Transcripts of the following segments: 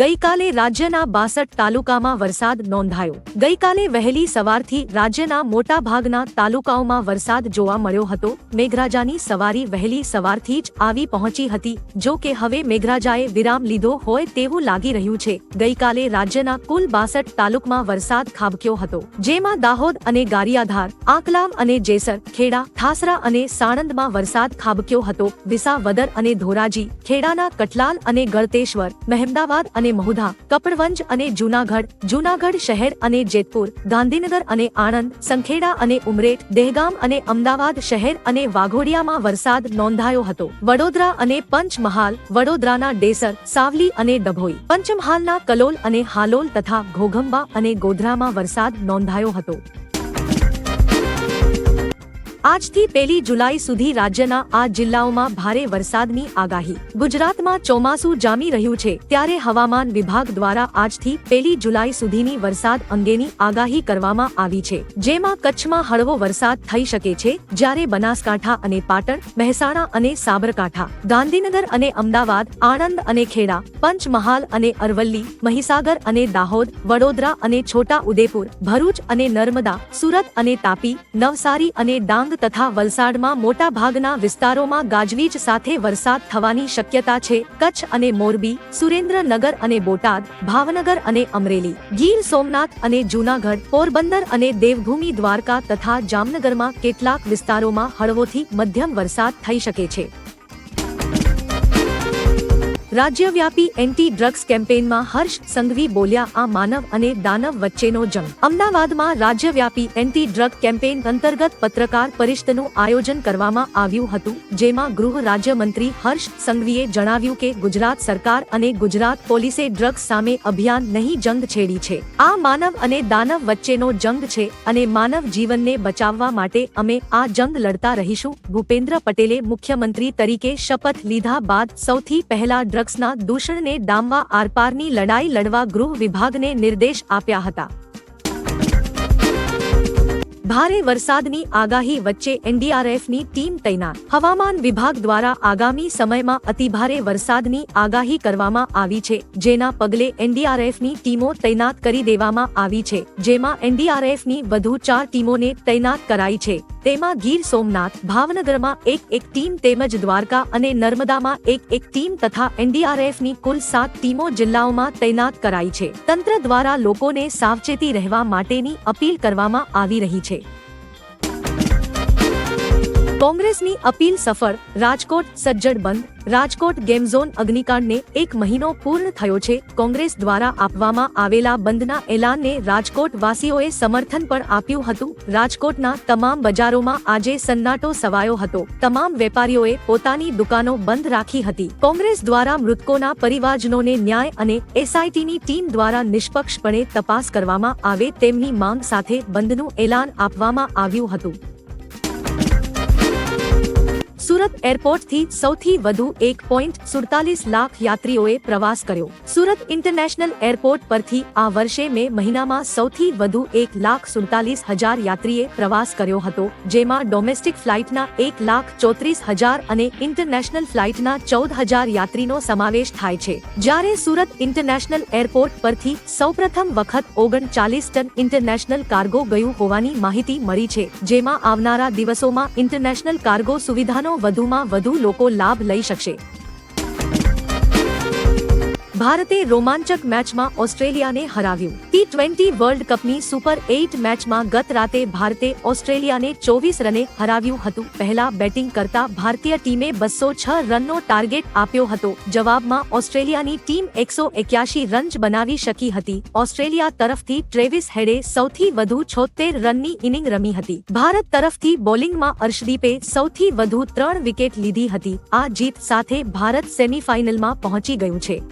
ગઈકાલે રાજ્યના બાસઠ તાલુકામાં વરસાદ નોંધાયો. ગઈકાલે વહેલી સવારથી રાજ્યના મોટાભાગના તાલુકાઓમાં વરસાદ જોવા મળ્યો હતો. મેઘરાજાની સવારી વહેલી સવારથી જ આવી પહોંચી હતી. જો કે હવે મેઘરાજાએ વિરામ લીધો હોય તેવું લાગી રહ્યું છે. ગઈકાલે રાજ્યના કુલ બાસઠ તાલુકમાં વરસાદ ખાબક્યો હતો. જેમાં દાહોદ અને ગારિયાધાર, આકલામ અને જેસર, ખેડા, ઠાસરા અને સાણંદમાં વરસાદ ખાબક્યો હતો. વિસાવદર અને ધોરાજી, ખેડાના કટલાલ અને ગળતેશ્વર, મહેમદાવાદ અને મહુધા, કપડવંજ અને જૂનાગઢ જૂનાગઢ શહેર અને જેતપુર, ગાંધીનગર અને આણંદ, સંખેડા અને ઉમરેઠ, દહેગામ અને અમદાવાદ શહેર અને વાઘોડિયામાં વરસાદ નોંધાયો હતો. વડોદરા અને પંચમહાલ, વડોદરાના ડેસર, સાવલી અને ડભોઈ, પંચમહાલના કલોલ અને હાલોલ તથા ઘોઘંબા અને ગોધરામાં વરસાદ નોંધાયો હતો. આજથી પહેલી જુલાઈ સુધી રાજ્યના આ જિલ્લાઓમાં ભારે વરસાદની આગાહી. ગુજરાતમાં ચોમાસું જામી રહ્યું છે, ત્યારે હવામાન વિભાગ દ્વારા આજથી પહેલી જુલાઈ સુધીની વરસાદ અંગેની આગાહી કરવામાં આવી છે. જેમાં કચ્છમાં હળવો વરસાદ થઈ શકે છે, જ્યારે બનાસકાંઠા અને પાટણ, મહેસાણા અને સાબરકાંઠા, ગાંધીનગર અને અમદાવાદ, આણંદ અને ખેડા, પંચમહાલ અને અરવલ્લી, મહીસાગર અને દાહોદ, વડોદરા અને છોટા ઉદેપુર ભરૂચ અને નર્મદા, સુરત અને તાપી, નવસારી અને ડાંગ તથા વલસાડમાં મોટા ભાગના વિસ્તારોમાં ગાજવીજ સાથે વરસાદ થવાની શક્યતા છે. કચ્છ અને મોરબી, સુરેન્દ્રનગર અને બોટાદ, ભાવનગર અને અમરેલી, ગીર સોમનાથ અને જૂનાગઢ, પોરબંદર અને દેવભૂમિ દ્વારકા તથા જામનગરમાં કેટલાક વિસ્તારોમાં હળવોથી મધ્યમ વરસાદ થઈ શકે છે. રાજ્યવ્યાપી એન્ટી ડ્રગ્સ કેમ્પેનમાં હર્ષ સંઘવી બોલ્યા, આ માનવ અને દાનવ વચ્ચેનો જંગ. અમદાવાદમાં રાજ્યવ્યાપી એન્ટી ડ્રગ કેમ્પેન અંતર્ગત પત્રકાર પરિષદનું આયોજન કરવામાં આવ્યું હતું, જેમાં ગૃહ રાજ્યમંત્રી હર્ષ સંઘવીએ જણાવ્યું કે, ગુજરાત સરકાર અને ગુજરાત પોલીસે ડ્રગ્સ સામે અભિયાન નહીં જંગ છેડી છે. આ માનવ અને દાનવ વચ્ચેનો જંગ છે અને માનવ જીવનને બચાવવા માટે અમે આ જંગ લડતા રહીશું. ભૂપેન્દ્ર પટેલે મુખ્યમંત્રી તરીકે શપથ લીધા બાદ સૌથી પહેલા ડ્રગ્સના દૂષણને ડામવા આરપારની લડાઈ લડવા ગૃહ વિભાગને નિર્દેશ આપ્યા હતા. ભારે વરસાદની આગાહી વચ્ચે એનડીઆરએફની ટીમ તૈનાત. હવામાન વિભાગ દ્વારા આગામી સમયમાં અતિભારે વરસાદની આગાહી કરવામાં આવી છે, જેના પગલે એનડીઆરએફની ટીમો તૈનાત કરી દેવામાં આવી છે, જેમાં એનડીઆરએફની વધુ ચાર ટીમોને તૈનાત કરાઈ છે. તેમાં ગીર સોમનાથ, ભાવનગરમાં એક એક ટીમ તેમજ દ્વારકા અને નર્મદામાં એક એક ટીમ તથા એનડીઆરએફની કુલ સાત ટીમો જિલ્લાઓમાં તૈનાત કરાઈ છે. તંત્ર દ્વારા લોકોને સાવચેતી રહેવા માટેની અપીલ કરવામાં આવી રહી છે. કોંગ્રેસની અપીલ સફળ, રાજકોટ સજ્જડ બંધ, રાજકોટ ગેમ ઝોન અગ્નિકાંડને એક મહિનો પૂર્ણ થયો છે, કોંગ્રેસ દ્વારા આપવામાં આવેલા બંધના એલાનને રાજકોટ વાસીઓએ સમર્થન પણ આપ્યું હતું, રાજકોટના તમામ બજારોમાં આજે સન્નાટો સવાયો હતો, તમામ વેપારીઓએ પોતાની દુકાનો બંધ રાખી હતી, કોંગ્રેસ દ્વારા મૃતકોના પરિવારજનોને ન્યાય અને એસઆઈટીની ટીમ દ્વારા નિષ્પક્ષપણે તપાસ કરવામાં આવે તેમની માંગ સાથે બંધનું એલાન આપવામાં આવ્યું હતું. સુરત એરપોર્ટથી સૌથી વધુ એક પોઈન્ટ સુડતાલીસ લાખ યાત્રીઓએ પ્રવાસ કર્યો. સુરત ઇન્ટરનેશનલ એરપોર્ટ પરથી આ વર્ષે મે મહિનામાં સૌથી વધુ એક લાખ સુડતાલીસ હજાર યાત્રીએ પ્રવાસ કર્યો હતો, જેમાં ડોમેસ્ટિક ફ્લાઇટના એક લાખ ચોત્રીસ હજાર અને ઇન્ટરનેશનલ ફ્લાઇટના ચૌદ હજાર યાત્રીનો સમાવેશ થાય છે. જ્યારે સુરત ઇન્ટરનેશનલ એરપોર્ટ પરથી સૌપ્રથમ વખત ઓગણચાલીસ ટન ઇન્ટરનેશનલ કાર્ગો ગયું હોવાની માહિતી મળી છે, જેમાં આવનારા દિવસોમાં ઇન્ટરનેશનલ કાર્ગો સુવિધાનો વધુમાં વધુ લોકો લાભ લઈ શકશે. ભારતે રોમાંચક મેચમાં ઓસ્ટ્રેલિયાને હરાવ્યું. ટી ટ્વેન્ટી વર્લ્ડ કપની સુપર એઇટ મેચમાં ગત રાતે ભારતે ઓસ્ટ્રેલિયાને ચોવીસ રને હરાવ્યું હતું. પહેલા બેટિંગ કરતા ભારતીય ટીમે બસો છ રનનો ટાર્ગેટ આપ્યો હતો. જવાબમાં ઓસ્ટ્રેલિયાની ટીમ એકસો એક્યાશી રન જ બનાવી શકી હતી. ઓસ્ટ્રેલિયા તરફથી ટ્રેવિસ હેડે સૌથી વધુ છોતેર રનની ઇનિંગ રમી હતી. ભારત તરફથી બોલિંગમાં અર્શદીપે સૌથી વધુ ત્રણ વિકેટ લીધી હતી. આ જીત સાથે ભારત સેમીફાઇનલમાં પહોંચી ગયું છે.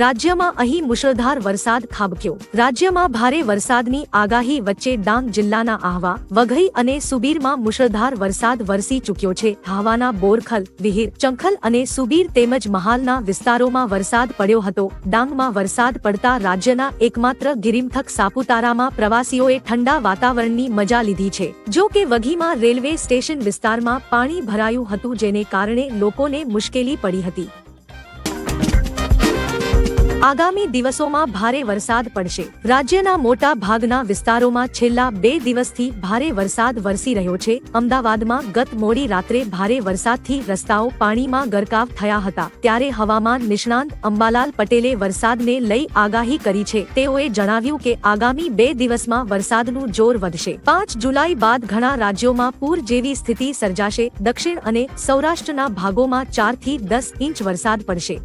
રાજ્યમાં અહીં મુશળધાર વરસાદ ખાબક્યો. રાજ્યમાં ભારે વરસાદની આગાહી વચ્ચે ડાંગ જિલ્લાના આહવા, વઘઈ અને સુબીરમાં મુશળધાર વરસાદ વરસી ચૂક્યો છે. આહવાના બોરખલ, વિહીર, ચંખલ અને સુબીર તેમજ મહાલના વિસ્તારોમાં વરસાદ પડ્યો હતો. ડાંગમાં વરસાદ પડતા રાજ્યના એકમાત્ર ગિરિમથક સાપુતારામાં પ્રવાસીઓએ ઠંડા વાતાવરણની મજા લીધી છે. જો કે વઘીમાં રેલવે સ્ટેશન વિસ્તારમાં પાણી ભરાયું હતું, જેને કારણે લોકોને મુશ્કેલી પડી હતી. આગામી દિવસોમાં ભારે વરસાદ પડશે. રાજ્યના મોટા ભાગના વિસ્તારોમાં છેલ્લા બે દિવસથી ભારે વરસાદ વરસી રહ્યો છે. અમદાવાદમાં ગત મોડી રાત્રે ભારે વરસાદથી રસ્તાઓ પાણીમાં ગરકાવ થયા હતા. ત્યારે હવામાન નિષ્ણાંત અંબાલાલ પટેલે વરસાદને લઈ આગાહી કરી છે. તેઓએ જણાવ્યું કે આગામી બે દિવસમાં વરસાદનું જોર વધશે. પાંચ જુલાઈ બાદ ઘણા રાજ્યોમાં પૂર જેવી સ્થિતિ સર્જાશે. દક્ષિણ અને સૌરાષ્ટ્રના ભાગોમાં ચારથી દસ ઇંચ વરસાદ પડશે.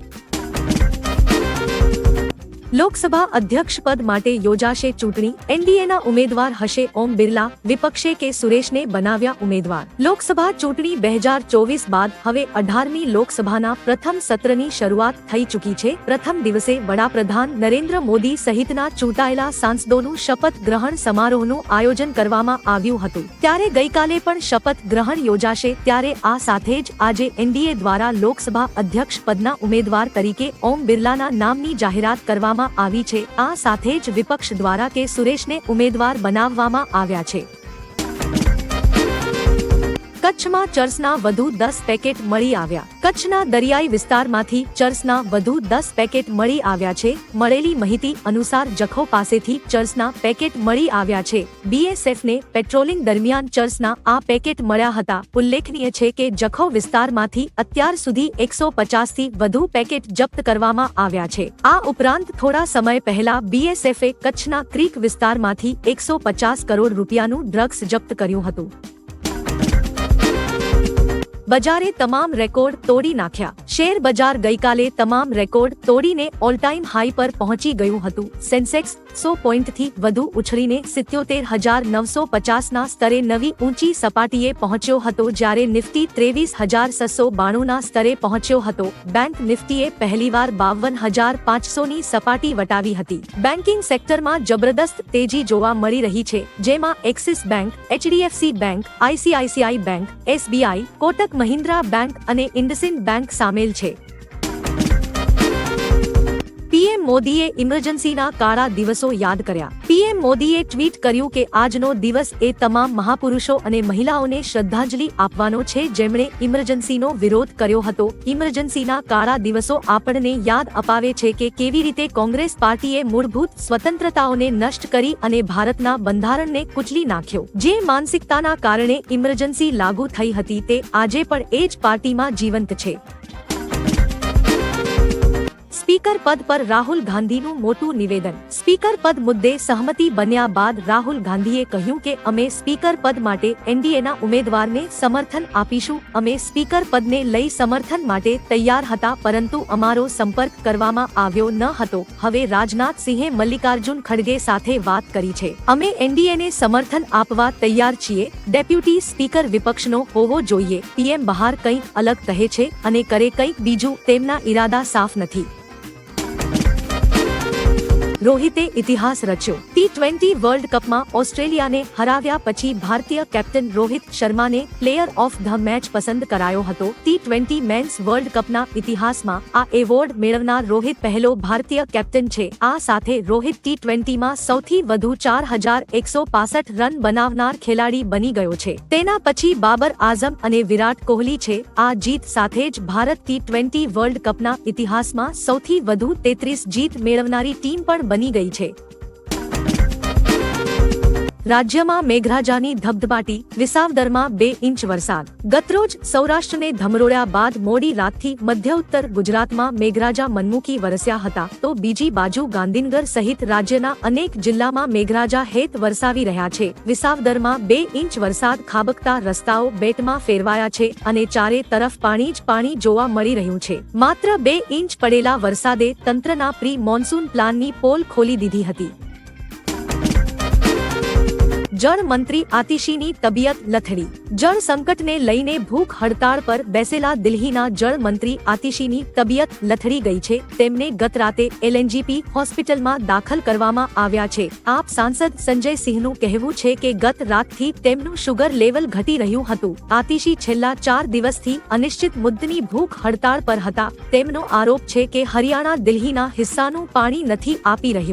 લોકસભા અધ્યક્ષ પદ માટે યોજાશે ચૂંટણી. એનડીએના ઉમેદવાર હશે ઓમ બિરલા, વિપક્ષે કે સુરેશને બનાવ્યા ઉમેદવાર. લોકસભા ચૂંટણી બે હજાર ચોવીસ બાદ હવે અઢારમી લોકસભાના પ્રથમ સત્રની શરૂઆત થઈ ચૂકી છે. પ્રથમ દિવસે વડાપ્રધાન નરેન્દ્ર મોદી સહિતના ચૂંટાયેલા સાંસદોનું શપથ ગ્રહણ સમારોહનું આયોજન કરવામાં આવ્યું હતું. ત્યારે ગઈકાલે પણ શપથ ગ્રહણ યોજાશે. ત્યારે આ સાથે જ આજે એનડીએ દ્વારા લોકસભા અધ્યક્ષ પદના ઉમેદવાર તરીકે ઓમ બિરલાના નામની જાહેરાત કરવામાં આવી છે. આ સાથે જ વિપક્ષ દ્વારા કે સુરેશને ઉમેદવાર બનાવવામાં આવ્યા છે. કચ્છમાં ચર્સના વધુ દસ પેકેટ મળી આવ્યા. કચ્છના દરિયાઈ વિસ્તારમાંથી ચર્સના વધુ દસ પેકેટ મળી આવ્યા છે. મળેલી માહિતી અનુસાર જખો પાસેથી ચર્સના પેકેટ મળી આવ્યા છે. બીએસએફને પેટ્રોલિંગ દરમિયાન ચર્સના આ પેકેટ મળ્યા હતા. ઉલ્લેખનીય છે કે જખો વિસ્તારમાંથી અત્યાર સુધી એકસો પચાસથી વધુ પેકેટ જપ્ત કરવામાં આવ્યા છે. આ ઉપરાંત થોડા સમય પહેલા બીએસએફે કચ્છના ક્રીક વિસ્તારમાંથી એકસો પચાસ કરોડ રૂપિયાનું ડ્રગ્સ જપ્ત કર્યું હતું. બજારે તમામ રેકોર્ડ તોડી નાખ્યા. શેર બજાર ગઈકાલે તમામ રેકોર્ડ તોડીને ઓલ ટાઈમ હાઈ પર પહોંચી ગયું હતું. સેન્સેક્સ સો પોઈન્ટથી વધુ ઉછળીને સિત્યોતેર હજાર નવસો પચાસના સ્તરે નવી ઊંચી સપાટીએ પહોંચ્યો હતો જ્યારે નિફ્ટી ત્રેવીસ હજાર છસો બાણુંના સ્તરે પહોંચ્યો હતો. બેંક નિફ્ટીએ પહેલીવાર બાવન હજાર પાંચસોની સપાટી વટાવી હતી. બેન્કિંગ સેક્ટરમાં જબરદસ્ત તેજી જોવા મળી રહી છે, જેમાં Axis bank HDFC bank ICICI bank SBI Kotak Mahindra bank અને ઇન્ડસિન્ડ બેંક સામેલ છે. પીએમ મોદીએ ઇમરજન્સીના કાળા દિવસો યાદ કર્યા. પીએમ મોદીએ ટ્વીટ કર્યું કે આજનો દિવસ એ તમામ મહાપુરુષો અને મહિલાઓને શ્રદ્ધાંજલિ આપવાનો છે જેમણે ઇમરજન્સીનો વિરોધ કર્યો હતો. ઇમરજન્સીના કાળા દિવસો આપણને યાદ અપાવે છે કે કેવી રીતે કોંગ્રેસ પાર્ટીએ મૂળભૂત સ્વતંત્રતાઓને નષ્ટ કરી અને ભારતના બંધારણને કુચલી નાખ્યો. જે માનસિકતાના કારણે ઇમરજન્સી લાગુ થઈ હતી તે આજે પણ એ જ પાર્ટીમાં જીવંત છે. સ્પીકર પદ પર રાહુલ ગાંધીનું મોટું નિવેદન. સ્પીકર પદ મુદ્દે સહમતિ બન્યા બાદ રાહુલ ગાંધીએ કહ્યું કે અમે સ્પીકર પદ માટે એનડીએના ઉમેદવારને સમર્થન આપીશું. અમે સ્પીકર પદને લઈ સમર્થન માટે તૈયાર હતા, પરંતુ અમારો સંપર્ક કરવામાં આવ્યો ન હતો. હવે રાજનાથ સિંહે મલ્લિકાર્જુન ખડગે સાથે વાત કરી છે. અમે એનડીએને સમર્થન આપવા તૈયાર છીએ. ડેપ્યુટી સ્પીકર વિપક્ષનો હોવો જોઈએ. પીએમ બહાર કંઈક અલગ કહે છે અને કરે કંઈક બીજું તેમના ઈરાદા સાફ નથી. રોહિતે ઇતિહાસ રચ્યો. ટી ટ્વેન્ટી વર્લ્ડ કપમાં ઓસ્ટ્રેલિયાને હરાવ્યા પછી ભારતીય કેપ્ટન રોહિત શર્માને પ્લેયર ઓફ ધ મેચ પસંદ કરાયો હતો. ટી ટ્વેન્ટી મેન્સ વર્લ્ડ કપના ઇતિહાસમાં આ એવોર્ડ મેળવનાર રોહિત પહેલો ભારતીય કેપ્ટન છે. આ સાથે રોહિત ટી ટ્વેન્ટીમાં સૌથી વધુ ચાર હજાર એકસો પાસઠ રન બનાવનાર ખેલાડી બની ગયો છે. તેના પછી બાબર આઝમ અને વિરાટ કોહલી છે. આ જીત સાથે જ ભારત ટી ટ્વેન્ટી વર્લ્ડ કપના ઇતિહાસમાં સૌથી વધુ તેત્રીસ જીત મેળવનારી ટીમ પણ બની ગઈ છે. રાજ્યમાં મેઘરાજાની ધબધબાટી, વિસાવદરમાં બે ઇંચ વરસાદ. ગતરોજ સૌરાષ્ટ્રને ધમરોળ્યા બાદ મોડી રાતથી મધ્ય ઉત્તર ગુજરાતમાં મેઘરાજા મનમુકી વરસ્યા હતા તો બીજી બાજુ ગાંધીનગર સહિત રાજ્યના અનેક જિલ્લામાં મેઘરાજા હેત વરસાવી રહ્યા છે. વિસાવદરમાં બે ઇંચ વરસાદ ખાબકતા રસ્તાઓ બેટમાં ફેરવાયા છે અને ચારે તરફ પાણી જ પાણી જોવા મળી રહ્યું છે. માત્ર બે ઇંચ પડેલા વરસાદે તંત્રના પ્રી મોન્સૂન પ્લાનની પોલ ખોલી દીધી હતી. જળ મંત્રી આતિશીની તબિયત લથડી. જળ સંકટને લઈને ભૂખ હડતાળ પર બેસેલા દિલ્હીના જળ મંત્રી આતિશીની તબિયત લથડી ગઈ છે. તેમને ગત રાતે એલએનજીપી હોસ્પિટલમાં દાખલ કરવામાં આવ્યા છે. આપ સાંસદ સંજય સિંહનું કહેવું છે કે ગત રાતથી તેમનું શુગર લેવલ ઘટી રહ્યું હતું. આતિશી છેલ્લા ચાર દિવસથી અનિશ્ચિત મુદ્દની ભૂખ હડતાળ પર હતા. તેમનો આરોપ છે કે હરિયાણા દિલ્હીના હિસ્સાનું પાણી નથી આપી રહ્યું.